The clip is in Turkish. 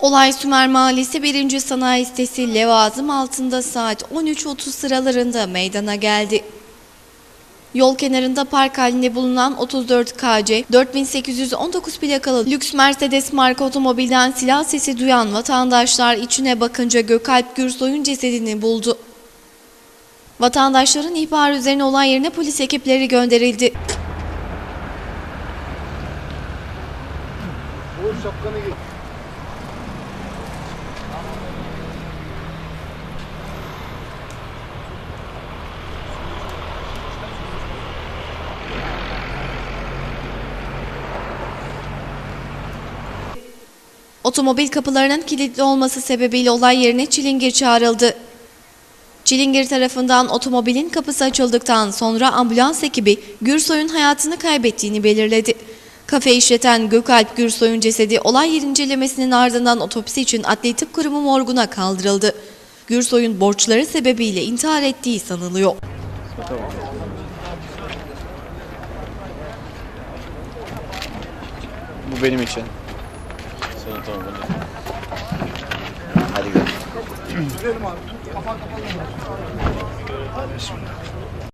Olay Sümer Mahallesi 1. Sanayi Sitesi Levazım altında saat 13.30 sıralarında meydana geldi. Yol kenarında park halinde bulunan 34 KC 4819 plakalı lüks Mercedes marka otomobilden silah sesi duyan vatandaşlar içine bakınca Gökalp Gürsoy'un cesedini buldu. Vatandaşların ihbarı üzerine olay yerine polis ekipleri gönderildi. Oğuz şapkanı giy. Otomobil kapılarının kilitli olması sebebiyle olay yerine çilingir çağrıldı. Çilingir tarafından otomobilin kapısı açıldıktan sonra ambulans ekibi Gürsoy'un hayatını kaybettiğini belirledi. Kafe işleten Gökalp Gürsoy'un cesedi olay yer incelemesinin ardından otopsi için Adli Tıp Kurumu morguna kaldırıldı. Gürsoy'un borçları sebebiyle intihar ettiği sanılıyor. Bu benim için. Senin tamam hadi. Gel. Gidelim abi. Kapan kapan.